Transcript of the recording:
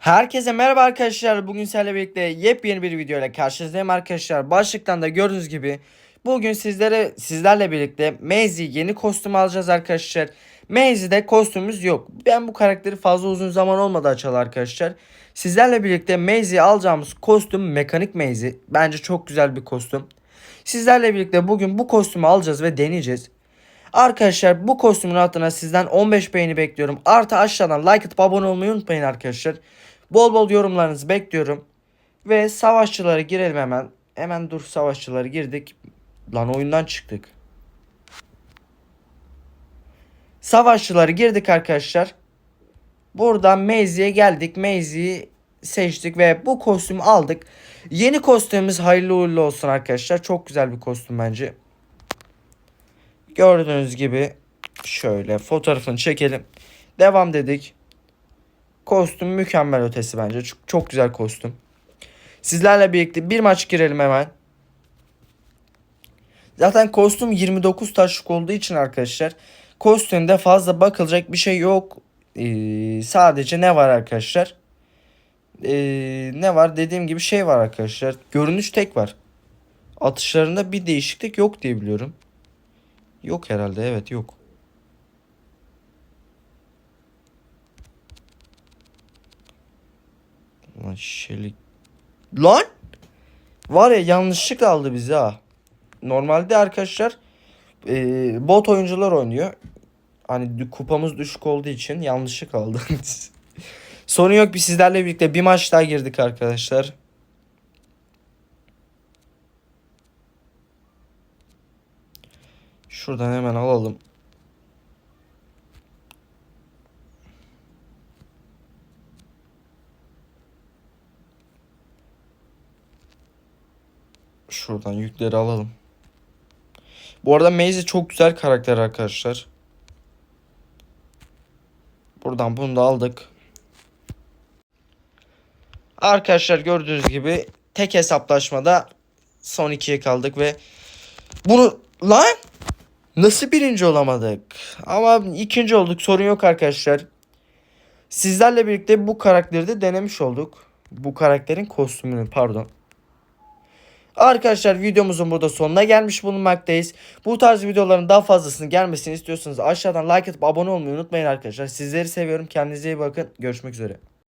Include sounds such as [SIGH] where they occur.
Herkese merhaba arkadaşlar. Bugün sizlerle birlikte yepyeni bir video ile karşınızdayım arkadaşlar. Başlıktan da gördüğünüz gibi bugün sizlere sizlerle birlikte Maisy yeni kostüm alacağız arkadaşlar. Maisy'de kostümümüz yok. Ben bu karakteri fazla uzun zaman olmadı açalı arkadaşlar. Sizlerle birlikte Maisy alacağımız kostüm mekanik Maisy. Bence çok güzel bir kostüm. Sizlerle birlikte bugün bu kostümü alacağız ve deneyeceğiz. Arkadaşlar bu kostümün altına sizden 15 beğeni bekliyorum. Artı aşağıdan like atıp abone olmayı unutmayın arkadaşlar. Bol bol yorumlarınızı bekliyorum. Ve savaşçılara girelim hemen. Hemen dur savaşçıları girdik. Lan oyundan çıktık. Savaşçıları girdik arkadaşlar. Buradan Maisy'ye geldik. Maisy'yi seçtik ve bu kostümü aldık. Yeni kostümümüz hayırlı uğurlu olsun arkadaşlar. Çok güzel bir kostüm bence. Gördüğünüz gibi şöyle fotoğrafını çekelim. Devam dedik. Kostüm mükemmel ötesi bence. Çok, çok güzel kostüm. Sizlerle birlikte bir maç girelim hemen. Zaten kostüm 29 taşlık olduğu için arkadaşlar kostümde fazla bakılacak bir şey yok. Ee, sadece ne var arkadaşlar? Ee, ne var? Dediğim gibi şey var arkadaşlar. Görünüş tek var. Atışlarında bir değişiklik yok diye biliyorum. Yok herhalde evet yok. Lan şelik. Lan! Var ya yanlışlıkla aldı bizi ha. Normalde arkadaşlar e, bot oyuncular oynuyor. Hani kupamız düşük olduğu için yanlışlık aldı. [LAUGHS] Sorun yok biz sizlerle birlikte bir maç daha girdik arkadaşlar. Şuradan hemen alalım. Şuradan yükleri alalım. Bu arada Maisie çok güzel karakter arkadaşlar. Buradan bunu da aldık. Arkadaşlar gördüğünüz gibi tek hesaplaşmada son ikiye kaldık ve bunu lan nasıl birinci olamadık? Ama ikinci olduk sorun yok arkadaşlar. Sizlerle birlikte bu karakteri de denemiş olduk. Bu karakterin kostümünü pardon. Arkadaşlar videomuzun burada sonuna gelmiş bulunmaktayız. Bu tarz videoların daha fazlasını gelmesini istiyorsanız aşağıdan like atıp abone olmayı unutmayın arkadaşlar. Sizleri seviyorum. Kendinize iyi bakın. Görüşmek üzere.